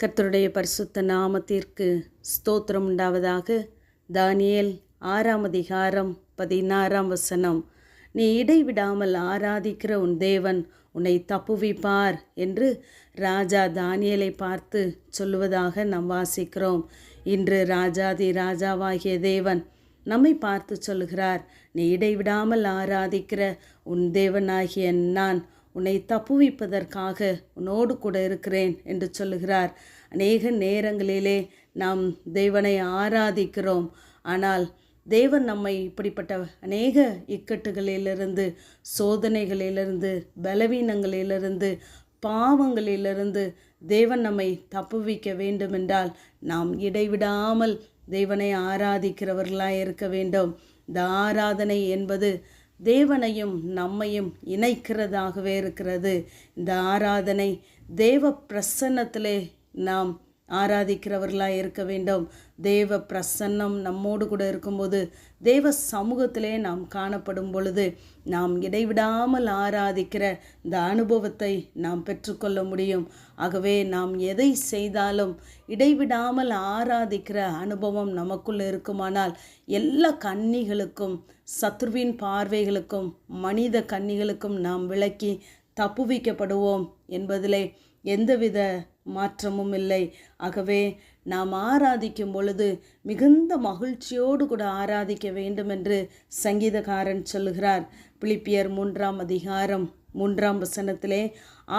கர்த்தருடைய பரிசுத்த நாமத்திற்கு ஸ்தோத்திரம் உண்டாவதாக. தானியல் ஆறாம் அதிகாரம் பதினாறாம் வசனம். நீ இடைவிடாமல் ஆராதிக்கிற உன் தேவன் உன்னை தப்புவிப்பார் என்று ராஜா தானியலை பார்த்து சொல்லுவதாக நாம் வாசிக்கிறோம். இன்று ராஜாதி ராஜாவாகிய தேவன் நம்மை பார்த்து சொல்லுகிறார் நீ இடைவிடாமல் ஆராதிக்கிற உன் தேவனாகிய நான் உன்னை தப்புவிப்பதற்காக உன்னோடு கூட இருக்கிறேன் என்று சொல்லுகிறார். அநேக நேரங்களிலே நாம் தேவனை ஆராதிக்கிறோம். ஆனால் தேவன் நம்மை இப்படிப்பட்ட அநேக இக்கட்டுகளிலிருந்து சோதனைகளிலிருந்து பலவீனங்களிலிருந்து பாவங்களிலிருந்து தேவன் நம்மை தப்புவிக்க வேண்டுமென்றால் நாம் இடைவிடாமல் தேவனை ஆராதிக்கிறவர்களாக இருக்க வேண்டும். இந்த ஆராதனை என்பது தேவனையும் நம்மையும் இணைக்கிறதாகவே இருக்கிறது. இந்த ஆராதனை தேவ பிரசன்னத்திலே நாம் ஆராதிக்கிறவர்களாக இருக்க வேண்டும். தேவ பிரசன்னம் நம்மோடு கூட இருக்கும்போது தேவ சமூகத்திலே நாம் காணப்படும் பொழுது நாம் இடைவிடாமல் ஆராதிக்கிற இந்த அனுபவத்தை நாம் பெற்றுக்கொள்ள முடியும். ஆகவே நாம் எதை செய்தாலும் இடைவிடாமல் ஆராதிக்கிற அனுபவம் நமக்குள் இருக்குமானால் எல்லா கன்னிகளுக்கும் சத்ருவின் பார்வைகளுக்கும் மனித கன்னிகளுக்கும் நாம் விளக்கி தப்புவிக்கப்படுவோம் என்பதிலே எந்தவித மாற்றமும் இல்லை. ஆகவே நாம் ஆராதிக்கும் பொழுது மிகுந்த மகிழ்ச்சியோடு கூட ஆராதிக்க வேண்டும் என்று சங்கீதகாரன் சொல்லுகிறார். பிலிப்பியர் மூன்றாம் அதிகாரம் மூன்றாம் வசனத்திலே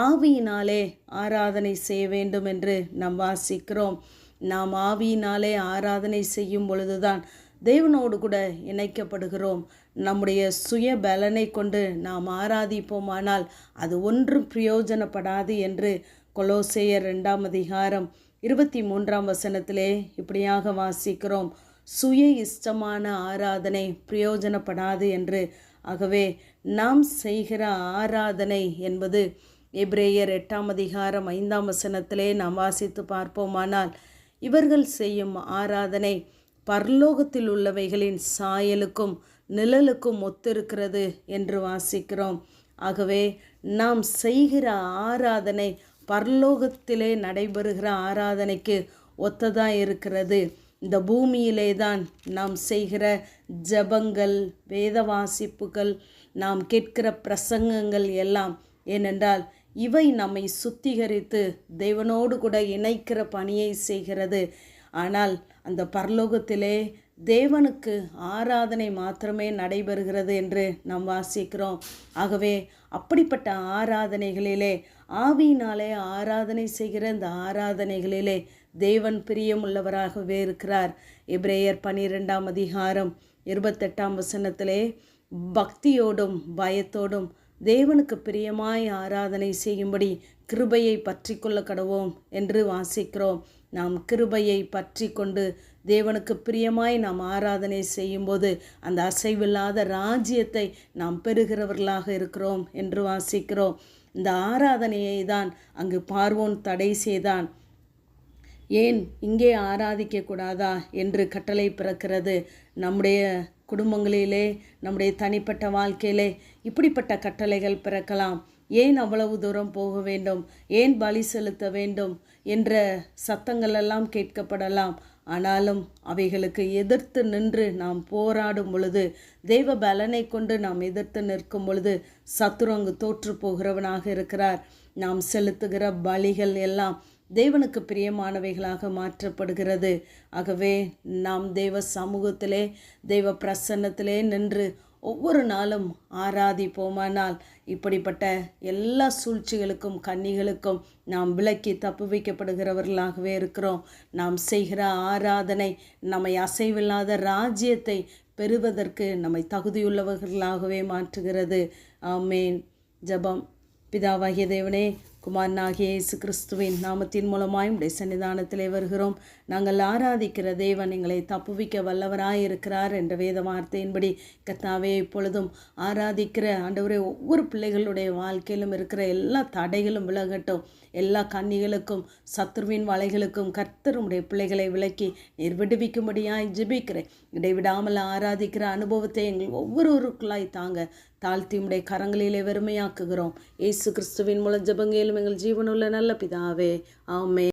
ஆவியினாலே ஆராதனை செய்ய வேண்டும் என்று நாம் வாசிக்கிறோம். நாம் ஆவியினாலே ஆராதனை செய்யும் பொழுதுதான் தேவனோடு கூட இணைக்கப்படுகிறோம். நம்முடைய சுய பலனை கொண்டு நாம் ஆராதிப்போமானால் அது ஒன்றும் பிரயோஜனப்படாது என்று கொலோசேயர் ரெண்டாம் அதிகாரம் இருபத்தி மூன்றாம் வசனத்திலே இப்படியாக வாசிக்கிறோம். சுய இஷ்டமான ஆராதனை பிரயோஜனப்படாது என்று. ஆகவே நாம் செய்கிற ஆராதனை என்பது எப்ரேயர் எட்டாம் அதிகாரம் ஐந்தாம் வசனத்திலே நாம் வாசித்து பார்ப்போமானால் இவர்கள் செய்யும் ஆராதனை பரலோகத்தில் உள்ளவைகளின் சாயலுக்கும் நிழலுக்கும் ஒத்திருக்கிறது என்று வாசிக்கிறோம். ஆகவே நாம் செய்கிற ஆராதனை பரலோகத்திலே நடைபெறுகிற ஆராதனைக்கு ஒத்ததாக இருக்கிறது. இந்த பூமியிலே தான் நாம் செய்கிற ஜபங்கள் வேத வாசிப்புகள் நாம் கேட்கிற பிரசங்கங்கள் எல்லாம். ஏனென்றால் இவை நம்மை சுத்திகரித்து தேவனோடு கூட இணைக்கிற பணியை செய்கிறது. ஆனால் அந்த பரலோகத்திலே தேவனுக்கு ஆராதனை மாத்திரமே நடைபெறுகிறது என்று நாம் வாசிக்கிறோம். ஆகவே அப்படிப்பட்ட ஆராதனைகளிலே ஆவியினாலே ஆராதனை செய்கிற இந்த ஆராதனைகளிலே தேவன் பிரியமுள்ளவராகவே இருக்கிறார் இப்ரேயர் பனிரெண்டாம் அதிகாரம் இருபத்தெட்டாம் வசனத்திலே பக்தியோடும் பயத்தோடும் தேவனுக்கு பிரியமாய் ஆராதனை செய்யும்படி கிருபையை பற்றி கொள்ள கடவோம் என்று வாசிக்கிறோம். நாம் கிருபையை பற்றி கொண்டு தேவனுக்கு பிரியமாய் நாம் ஆராதனை செய்யும்போது அந்த அசைவில்லாத ராஜ்யத்தை நாம் பெறுகிறவர்களாக இருக்கிறோம் என்று வாசிக்கிறோம். இந்த ஆராதனையை தான் அங்கு பார்வோன் தடை செய்தான். ஏன் இங்கே ஆராதிக்க கூடாதா என்று கட்டளை பிறக்கிறது. நம்முடைய குடும்பங்களிலே நம்முடைய தனிப்பட்ட வாழ்க்கையிலே இப்படிப்பட்ட கட்டளைகள் பிறக்கலாம். ஏன் அவ்வளவு தூரம் போக வேண்டும்? ஏன் பலி செலுத்த வேண்டும்? என்ற சத்தங்களெல்லாம் கேட்கப்படலாம். ஆனாலும் அவைகளுக்கு எதிர்த்து நின்று நாம் போராடும் பொழுது தெய்வ பலனை கொண்டு நாம் எதிர்த்து நிற்கும் பொழுது சத்துரங்கு தோற்று போகிறவனாக இருக்கிறார். நாம் செலுத்துகிற பலிகள் எல்லாம் தேவனுக்கு பிரியமானவைகளாக மாற்றப்படுகிறது. ஆகவே நாம் தெய்வ சமூகத்திலே தெய்வ பிரசன்னத்திலே நின்று ஒவ்வொரு நாளும் ஆராதிப்போமானால் இப்படிப்பட்ட எல்லா சூழ்ச்சிகளுக்கும் கன்னிகளுக்கும் நாம் விலக்கி தப்பு வைக்கப்படுகிறவர்களாகவே இருக்கிறோம். நாம் செய்கிற ஆராதனை நம்மை அசைவில்லாத ராஜ்யத்தை பெறுவதற்கு நம்மை தகுதியுள்ளவர்களாகவே மாற்றுகிறது. ஆமேன். ஜபம். பிதாவாகிய தேவனே குமாரனாகிய இயேசு கிறிஸ்துவின் நாமத்தின் மூலமாய் உடைய சன்னிதானத்திலே வருகிறோம். நாங்கள் ஆராதிக்கிற தேவன் எங்களை தப்புவிக்க வல்லவராய் இருக்கிறார் என்ற வேத வார்த்தையின்படி கத்தாவே இப்பொழுதும் ஆராதிக்கிற ஆண்டவரே ஒவ்வொரு பிள்ளைகளுடைய வாழ்க்கையிலும் இருக்கிற எல்லா தடைகளும் விலகட்டும். எல்லா கன்னிகளுக்கும் சத்ருவின் வலைகளுக்கும் கர்த்தருடைய பிள்ளைகளை விலக்கி நீர் விடுவிக்கும்படியாய் ஜிபிக்கிறேன். இடைவிடாமல் ஆராதிக்கிற அனுபவத்தை எங்கள் ஒவ்வொருவருக்குள்ளாய் தாங்க தாழ்த்தியுடைய கரங்களிலே வெறுமையாக்குகிறோம். ஏசு கிறிஸ்துவின் மூலம் மேலும் எங்கள் ஜீவனுள்ள நல்ல பிதாவே. ஆமே